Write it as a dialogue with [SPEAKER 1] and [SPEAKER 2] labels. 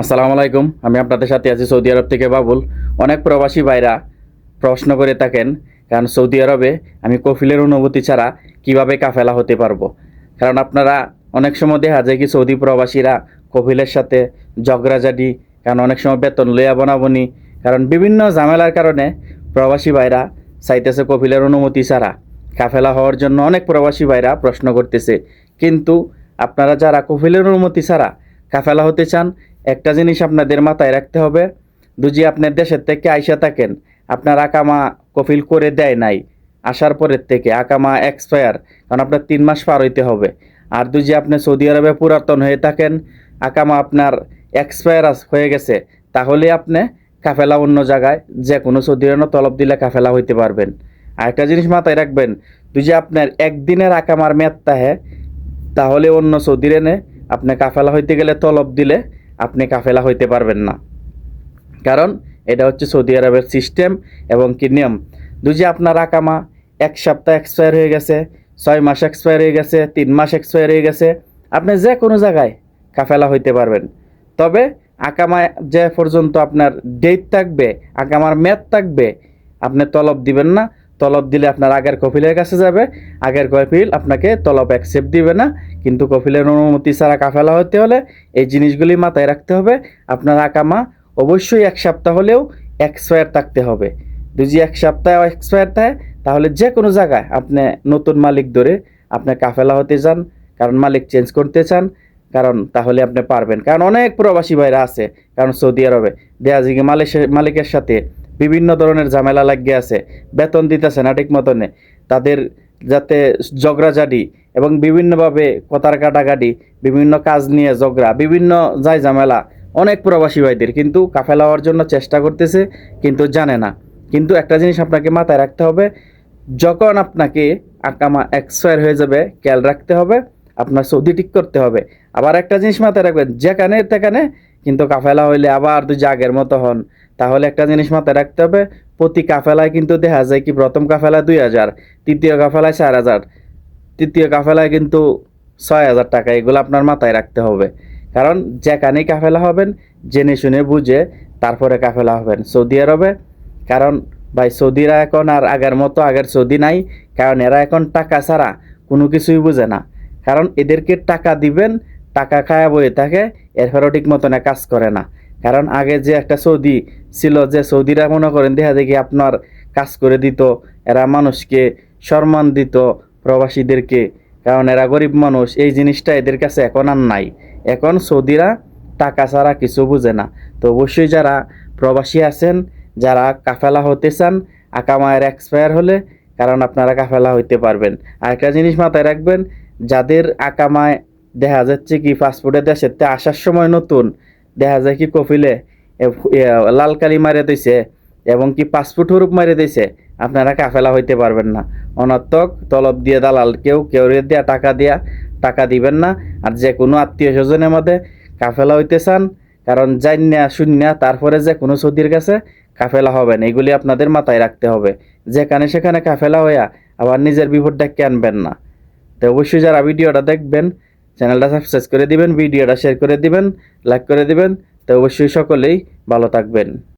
[SPEAKER 1] আসসালামু আলাইকুম। আমি আপনাদের সাথে আছি সৌদি আরব থেকে বাবুল। অনেক প্রবাসী ভাইরা প্রশ্ন করে থাকেন, কারণ সৌদি আরবে আমি কফিলের অনুভূতি ছাড়া কীভাবে কাফেলা হতে পারব? কারণ আপনারা অনেক সময় দেখা যায় কি সৌদি প্রবাসীরা কফিলের সাথে ঝগড়াঝাটি, কারণ অনেক সময় বেতন লইয়া বনাবনি, কারণ বিভিন্ন ঝামেলার কারণে প্রবাসী ভাইরা চাইতেছে কফিলের অনুমতি ছাড়া। কাফেলা হওয়ার জন্য অনেক প্রবাসী ভাইরা প্রশ্ন করতেছে, কিন্তু আপনারা যারা কফিলের অনুমতি ছাড়া কাফেলা হতে চান একটা জিনিস আপনাদের মাথায় রাখতে হবে দুজি আপনার দেশের থেকে আইসা থাকেন, আপনার আকামা কফিল করে দেয় নাই, আসার পরের থেকে আকামা এক্সপায়ার কারণ আপনার তিন মাস পার হইতে হবে। আর দুজি আপনি সৌদি আরবে পুরাতন হয়ে থাকেন, আকামা আপনার এক্সপায়ার হয়ে গেছে, তাহলে আপনি কাফেলা অন্য জায়গায় যে কোনো সৌদি আরবে তলব দিলে কাফেলা হইতে পারবেন। আর একটা জিনিস মাথায় রাখবেন দুজি আপনার একদিনের আকামার মেয়াদ তাহে তাহলে অন্য সৌদি রেনে আপনি কাফেলা হইতে গেলে তলব দিলে আপনি কাফেলা হইতে পারবেন না। কারণ এটা হচ্ছে সৌদি আরবের সিস্টেম এবং কি নিয়ম। দুজি আপনার আকামা এক সপ্তাহ এক্সপায়ার হয়ে গেছে, ছয় মাস এক্সপায়ার হয়ে গেছে, তিন মাস এক্সপায়ার হয়ে গেছে, আপনি যে কোনো জায়গায় কাফেলা হইতে পারবেন। তবে আকামা যে পর্যন্ত আপনার ডেট থাকবে, আকামার মেয়াদ থাকবে, আপনি তলব দিবেন না। তলব দিলে আপনার আগের কফিলের কাছে যাবে, আগের কফিল আপনাকে তলব অ্যাকসেপ্ট দিবে না। কিন্তু কফিলের অনুমতি ছাড়া কাফেলা হতে হলে এই জিনিসগুলি মাথায় রাখতে হবে। আপনার আকামা অবশ্যই এক সপ্তাহ হলেও এক্সপায়ার থাকতে হবে। যদি এক সপ্তাহ এক্সপায়ার থাকে, তাহলে যে কোনো জায়গায় আপনি নতুন মালিক ধরে আপনি কাফেলা হতে চান, কারণ মালিক চেঞ্জ করতে চান, কারণ তাহলে আপনি পারবেন। কারণ অনেক প্রবাসী ভাইরা আছে, কারণ সৌদি আরবে দেয়া যে মালয়েশিয়া, মালিকের সাথে বিভিন্ন ধরনের ঝামেলা লাগিয়ে আছে, বেতন দিতেছে না ঠিক মতনে। তাদের যাতে ঝগড়াঝাটি এবং বিভিন্নভাবে কথার কাটাকাটি, বিভিন্ন কাজ নিয়ে ঝগড়া, বিভিন্ন যাই ঝামেলা অনেক প্রবাসী ভাইদের কিন্তু কাফেলা হওয়ার জন্য চেষ্টা করতেছে, কিন্তু জানে না। কিন্তু একটা জিনিস আপনাকে মাথায় রাখতে হবে, যখন আপনাকে আকামা এক্সপায়ার হয়ে যাবে, খেয়াল রাখতে হবে, আপনার সৌদি ঠিক করতে হবে। আবার একটা জিনিস মাথায় রাখবেন, যেখানে তেখানে কিন্তু কাফেলা হইলে আবার দুই আগের মতো হন। তাহলে একটা জিনিস মাথায় রাখতে হবে, প্রতি কাফেলায় কিন্তু দেখা যায় কি প্রথম কাফেলায় দুই হাজার, তৃতীয় কাফেলায় চার হাজার। তৃতীয় কাফেলায় কিন্তু ছয় হাজার টাকা এগুলো আপনার মাথায় রাখতে হবে। কারণ যেখানেই কাফেলা হবেন, জেনে শুনে বুঝে তারপরে কাফেলা হবেন সৌদি আরবে। কারণ ভাই, সৌদিরা এখন আর আগের মতো আগের সৌদি নাই, কারণ এরা এখন টাকা ছাড়া কোনো কিছুই বুঝে না। কারণ এদেরকে টাকা দিবেন, টাকা খায়া বয়ে থাকে, এরপরেও ঠিক মতন কাজ করে না। কারণ আগে যে একটা সৌদি ছিল, যে সৌদিরা মনে করেন দেখা দেখি আপনার কাজ করে দিত, এরা মানুষকে সম্মান দিত প্রবাসীদেরকে, কারণ এরা গরিব মানুষ, এই জিনিসটা এদের কাছে এখন আর নাই। এখন সৌদিরা টাকা ছাড়া কিছু বুঝে না। তো অবশ্যই যারা প্রবাসী আছেন, যারা কাফেলা হতে চান আকামায়ের এক্সপায়ার হলে, কারণ আপনারা কাফেলা হইতে পারবেন। আর একটা জিনিস মাথায় রাখবেন, যাদের আকামায় দেখা যাচ্ছে কি পাসপোর্টে দেশের তে আসার সময় নতুন, দেখা যায় কি কফিলে লাল কালি মারে দিছে, এবং কি পাসপোর্ট হরুপ মারে দিছে আপনারা কাফেলা হইতে পারবেন না। অনর্থক তলব দিয়ে দালাল কেউ কেউ দিয়া টাকা দিয়া টাকা দিবেন না। আর যে কোনো আত্মীয় স্বজনের মধ্যে কাফেলা হইতে চান, কারণ জান্যা শূন্য তারপরে যে কোনো সৌদির কাছে কাফেলা হবেন, এগুলি আপনাদের মাথায় রাখতে হবে। যেখানে সেখানে কাফেলা হইয়া আবার নিজের বিপদ ডেকে আনবেন না। তো অবশ্যই যারা ভিডিওটা দেখবেন, চ্যানেলটা সাবস্ক্রাইব করে দিবেন, ভিডিওটা শেয়ার করে দিবেন লাইক করে দিবেন। তো অবশ্যই সকলেই ভালো থাকবেন।